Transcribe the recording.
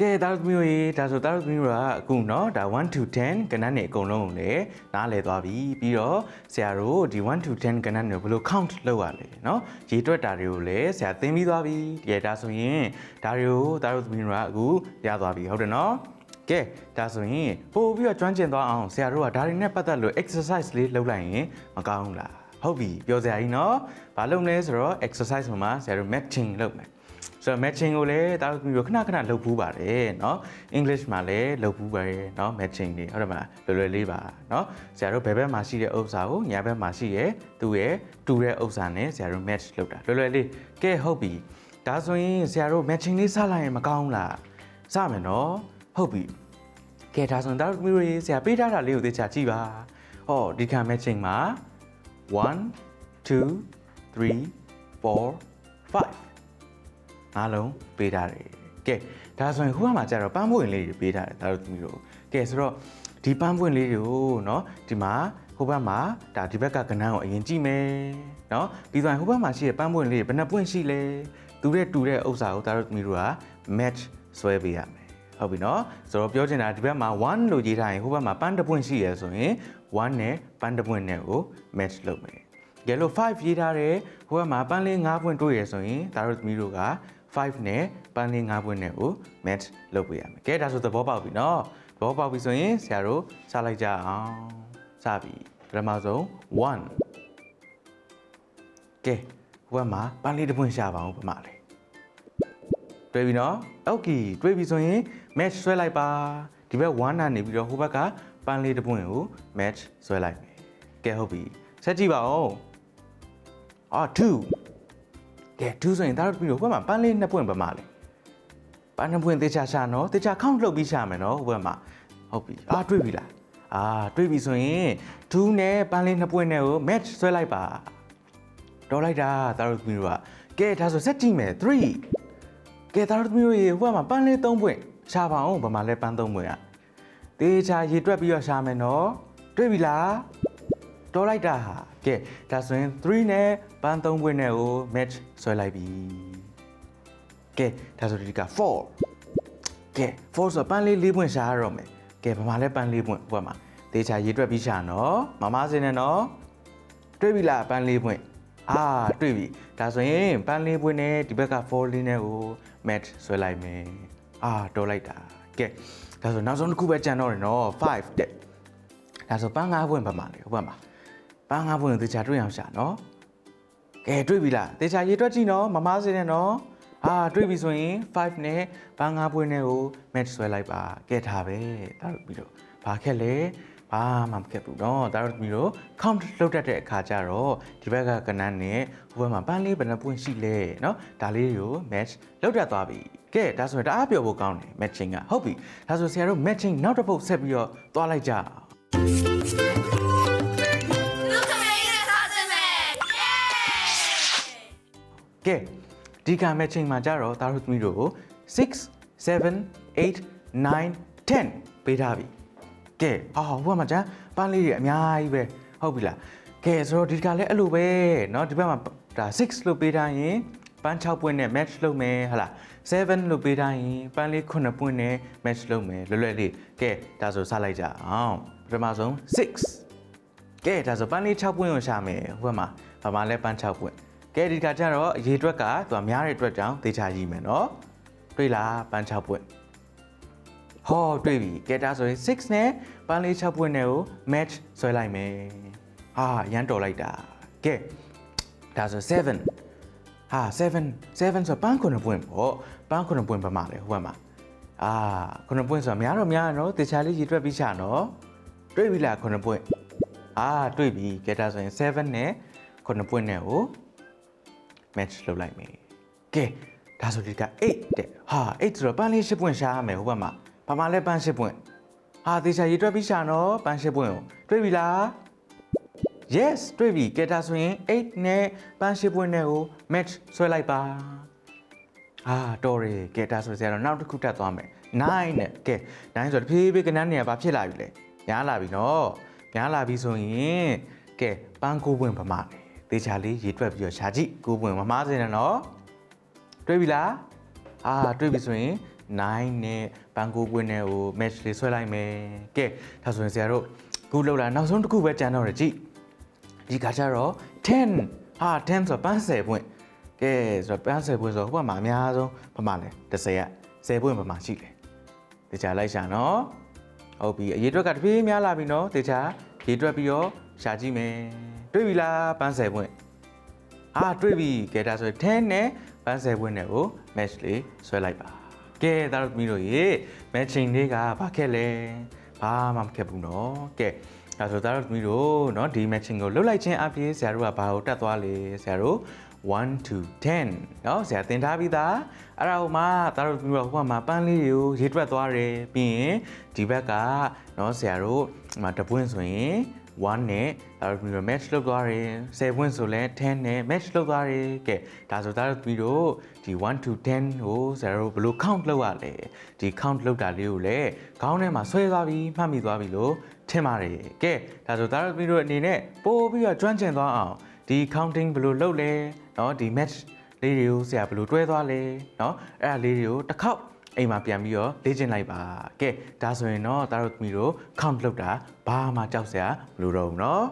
ကဲတာတို့သမီးတို့ရေဒါဆိုတာတို့သမီးတို့ကအခုเนาะဒါ1 to 10ကဏ္ဍနဲ့အကုန်လုံးကိုလည်းနားလည်သွားပြီပြီးတော့ဆရာတို့ဒီ1 to 10ကဏ္ဍနဲ့ဘယ်လို count လုပ်ရလဲเนาะရေတွက်တာတွေကိုလည်းဆရာသင်ပြီးသွားပြီတကယ်ဒါဆိုရင်ဒါတွေကိုတာတို့သမီးတို့ကအခုရသွားပြီဟုတ်တယ်เนาะကဲဒါဆိုရင်ပို့ပြီးတော့ကျွမ်းကျင်သွားအောင်ဆရာတို့ကဒါတွေနဲ့ပတ်သက်လို့ exercise လေးလုပ်လိုက်ရင်မကောင်းဘူးလားဟုတ်ပြီပြောစရာကြီးเนาะဘာလုပ်မလဲဆိုတော့ exercise မှာဆရာတို့ matching လုပ်မယ် ဆိုတော့ matching ကိုလည်းတာတို့မျိုးခဏခဏလုပ်ဘူးပါတယ်เนาะ English မှာလည်းလုပ်ဘူးပါတယ်เนาะ matching တွေဟုတ်တယ်မလားလွယ်လွယ်လေးပါเนาะဆရာတို့ဘယ်ဘက်မှာရှိတဲ့ဥစ္စာကိုညာဘက်မှာရှိရဲ့သူ့ရဲ့တူတဲ့ဥစ္စာနဲ့ဆရာတို့ match လုပ်တာလွယ်လွယ်လေးကဲဟုတ်ပြီဒါဆိုရင်ဆရာတို့ matching လေးစလိုက်ရင်မကောင်းဘူးလားစမယ်เนาะဟုတ်ပြီကဲဒါဆိုရင်တာတို့မျိုးတွေဆရာပေးထားတာလေးကိုသိချာကြည့်ပါဟောဒီခံ matching မှာ1 2 3 4 5 ငါးလုံးပေးထားတယ်ကဲဒါဆိုရင်ခုကမှကျတော့ပန်းပွင့်လေးတွေပေးထားတယ်ဒါတို့သမီးတို့ကဲဆိုတော့ဒီပန်းပွင့်လေးတွေကိုเนาะဒီမှာဟိုဘက်မှာဒါဒီဘက်ကကဏ္ဍကိုအရင်ကြည့်မယ်เนาะပြီးသွားရင်ဟိုဘက်မှာရှိတဲ့ပန်းပွင့်လေးတွေဘယ်နှပွင့်ရှိလဲသူတဲ့တူတဲ့ဥစ္စာကိုဒါတို့သမီးတို့က match ဆွဲပေးရမယ်ဟုတ်ပြီเนาะဆိုတော့ပြောချင်တာဒီဘက်မှာ1လို့ရေးထားရင်ဟိုဘက်မှာပန်းတစ်ပွင့်ရှိရဆိုရင်1နဲ့ပန်းတစ်ပွင့်နဲ့ကို match လုပ်မယ်ကဲလို့5ရေးထားတယ်ဟိုဘက်မှာပန်းလေး5ပွင့်တွေ့ရဆိုရင်ဒါတို့သမီးတို့က 5နဲ့ပန်းလေး9ပွင့်နဲ့ကို match လုပ်ပေးရမယ်။ကဲဒါဆိုသဘောပေါက်ပြီနော်။သဘောပေါက်ပြီဆိုရင်ဆရာတို့စလိုက်ကြအောင်။စပြီ။ပထမဆုံး1ကဲဟိုဘက်မှာပန်းလေးတစ်ပွင့်ရှာပါအောင်ပမာလေး။တွေ့ပြီနော်။ Okay တွေ့ပြီဆိုရင် match ဆွဲလိုက်ပါ။ဒီဘက်1နာနေပြီးတော့ဟိုဘက်ကပန်းလေးတစ်ပွင့်ကို match ဆွဲလိုက်မယ်။ကဲဟုတ်ပြီ။ဆက်ကြည့်ပါဦး။အော်2 ကဲ2ဆိုရင်ဒါတော့ပြီးတော့ဟိုဘက်မှာပန်းလေးနှစ်ပွင့်ပမာလေပန်းနှစ်ပွင့်တေချာရှာနော်တေချာ count လုပ်ပြီးရှာမယ်နော်ဟိုဘက်မှာဟုတ်ပြီအာတွေ့ပြီလားအာတွေ့ပြီဆိုရင်2နဲ့ပန်းလေးနှစ်ပွင့်နဲ့ကို match ဆွဲလိုက်ပါတော်လိုက်တာဒါတို့ပြီးတော့ကဲဒါဆိုဆက်ကြည့်မယ်3ကဲသားတို့သမီးတို့ရေဟိုဘက်မှာပန်းလေး၃ပွင့်ရှာပါအောင်ဗမာလဲပန်း၃ပွင့်อ่ะတေချာရေတွက်ပြီးတော့ရှာမယ်နော်တွေ့ပြီလား တော်လိုက်တာဟာကဲဒါဆိုရင်3နဲ့ပန်း၃ပွင့်နဲ့ကို match ဆွဲလိုက်ပြီကဲဒါဆိုဒီက4ကဲ4ဆိုပန်းလေး၄ပွင့်ရှာရတော့မယ်ကဲဗမာလဲပန်း၄ပွင့်ဟိုဘက်မှာတေချာရေတွက်ပြီးရှာနော်မမစင်းနဲ့နော်တွေ့ပြီလားပန်း၄ပွင့်အာတွေ့ပြီဒါဆိုရင်ပန်းလေးပွင့်နဲ့ဒီဘက်က4လေးနဲ့ကို match ဆွဲလိုက်မယ်အာတော်လိုက်တာကဲဒါဆိုနောက်ဆုံးတစ်ခုပဲကြံတော့တယ်နော်5တဲ့ဒါဆိုပန်း5ပွင့်ပါမှာလေဟုတ်ပါမှာ ပန်း5ပွင့်ကိုသေချာတွေ့အောင်ရှာနော်ကဲတွေ့ပြီလားသေချာရေတွက်ကြည့်နော်မမားစေနဲ့နော်အာတွေ့ပြီဆိုရင်5နဲ့ပန်း5ပွင့်နဲ့ကို match ဆွဲလိုက်ပါကဲထားပဲဒါတို့ပြီးတော့ဘာခက်လဲဘာမှမခက်ဘူးเนาะဒါတို့ပြီးတော့ count လုပ်တတ်တဲ့အခါကျတော့ဒီဘက်ကကဏ္ဍနဲ့ဟိုဘက်မှာပန်းလေးဘယ်နှပွင့်ရှိလဲเนาะဒါလေးတွေကို match လုပ်တတ်သွားပြီကဲဒါဆိုရင်တအားပြောဖို့ကောင်းတယ် matching ကဟုတ်ပြီဒါဆိုဆရာတို့ matching နောက်တစ်ပုတ်ဆက်ပြီးတော့သွားလိုက်ကြ ကဲဒီက matching မှာကြတော့ဒါတို့သမီးတို့ကို6 7 8 9 10ပေးထားပြီကဲဟာဟိုဘက်မှာကျန်ပန်းလေးတွေအများကြီးပဲဟုတ်ပြီလားကဲဆိုတော့ဒီကလည်းအဲ့လိုပဲเนาะဒီဘက်မှာဒါ6လို့ပေးထားရင်ပန်း6ပွင့်နဲ့ match လုပ်မယ်ဟလာ7လို့ပေးထားရင်ပန်းလေး9ပွင့်နဲ့ match လုပ်မယ်လွယ်လွယ်လေးကဲဒါဆိုစလိုက်ကြအောင်ပထမဆုံး6ကဲဒါဆိုပန်းလေး6ပွင့်ကိုရှာမယ်ဟိုဘက်မှာဘာမှလဲပန်း6ပွင့် ကဲဒီခါကျတော့ရေအတွက်ကသူကများတဲ့အတွက်ကြောင့်သေချာရည်မယ်နော်တွေ့လားပန်း6ပွင့်ဟောတွေ့ပြီကဲဒါဆိုရင်6နဲ့ပန်းလေး6ပွင့်နဲ့ကို match ဆွဲလိုက်မယ်ဟာရန်တော်လိုက်တာကဲဒါဆို7ဟာ7 7ဆိုပန်း9ပွင့်ပေါ့ပန်း9ပွင့်ပါမှာလေဟိုဘက်မှာအာ9ပွင့်ဆိုတာများတော့များတော့သေချာလေးရည်တွက်ပြီးချနော်တွေ့ပြီလား9ပွင့်အာတွေ့ပြီကဲဒါဆိုရင်7နဲ့9ပွင့်နဲ့ကို match လုပ်လိုက်မယ်ကဲဒါဆိုဒီက8တဲ့ဟာ8ဆိုတော့ပန်းလေး10ပွင့်ရှာရမယ်ဟိုဘက်မှာဘာမှလဲပန်း10ပွင့်ဟာသေချာရေတွက်ပြီးရှာနော်ပန်း10ပွင့်ကိုတွေ့ပြီလား yes တွေ့ပြီကဲဒါဆိုရင်8နဲ့ပန်း10ပွင့်နဲ့ကို match ဆွဲလိုက်ပါအာတော်ရယ်ကဲဒါဆိုဆရာတော့နောက်တစ်ခုတက်သွားမယ်9နဲ့ကဲ9ဆိုတော့တဖြည်းဖြည်းကဏ္ဍနေရာဘာဖြစ်လာပြီလဲညားလာပြီနော်ညားလာပြီဆိုရင်ကဲပန်း9ပွင့်ပမာလေ သေချာလေးရေတွက်ပြီးတော့ရှာကြည့်9ပွင့်မမှားစေနဲ့နော်တွေ့ပြီလားအာတွေ့ပြီဆိုရင်9နဲ့ဘန်ကိုကွင်းနဲ့ဟို match လေးဆွဲလိုက်မယ်ကဲဒါဆိုရင်ဆရာတို့အခုလောက်လာနောက်ဆုံးတစ်ခုပဲကြံတော့တယ်ကြည့်ဒီကကြတော့10ဟာ10ဆိုတော့ပန်း10ပွင့်ကဲဆိုတော့ပန်း10ပွင့်ဆိုတော့ဟိုဘက်မှာအများဆုံးဘာမှလဲ30ရ10ပွင့်ဘာမှရှိလဲတခြားလိုက်ရှာနော်ဟုတ်ပြီအရေးအတွက်ကတပြေးများလာပြီနော်တခြားရေးတွက်ပြီးတော့ ရှာကြည့်မယ်တွေ့ပြီလားပန်း10ပွင့် အာတွေ့ပြီကဲဒါဆိုရင်10နဲ့ပန်း10ပွင့်နဲ့ကို match လေးဆွဲလိုက်ပါကဲဒါတော့သမီးတို့ရေ matching လေးကဘာခက်လဲဘာမှမခက်ဘူးเนาะကဲဒါဆိုဒါတော့သမီးတို့เนาะဒီ matching ကိုလုတ်လိုက်ခြင်းအပြင်ဆရာတို့ကဘာကိုတက်သွားလဲဆရာတို့1 to 10เนาะဆရာသင်ထားပြီးသားအဲ့ဒါဟိုမှာဒါတို့သမီးတို့ဟိုမှာပန်းလေးတွေကိုရေးတွက်သွားတယ်ပြီးရင်ဒီဘက်ကเนาะဆရာတို့ဒီမှာတပွင့်ဆိုရင် 1နဲ့ဒါတို့ပြီးတော့ match လုပ်သွားတယ်7 win ဆိုလဲ10နဲ့ match လုပ်သွားတယ်ကဲဒါဆိုဒါတို့ပြီးတော့ဒီ1 to 10ကိုဆရာတို့ဘယ်လို count လုပ်ရလဲဒီ count လုပ်တာလေးကိုလည်းခေါင်းထဲမှာဆွဲသွားပြီးမှတ်မိသွားပြီလို့ထင်ပါတယ်ကဲဒါဆိုဒါတို့ပြီးတော့အနေနဲ့ပို့ပြီးတော့ကျွမ်းကျင်သွားအောင်ဒီ counting ဘယ်လိုလုပ်လဲเนาะဒီ match လေးတွေကိုဆရာဘယ်လိုတွဲသွားလဲเนาะအဲ့ဒါလေးတွေကိုတစ်ခေါက် အိမ်မှာပြန်ပြီးတော့လေ့ကျင့်လိုက်ပါကဲဒါဆိုရင်တော့ဒါတို့သမီးတို့ count လုပ်တာဘာမှကြောက်စရာမလိုတော့ဘူးเนาะ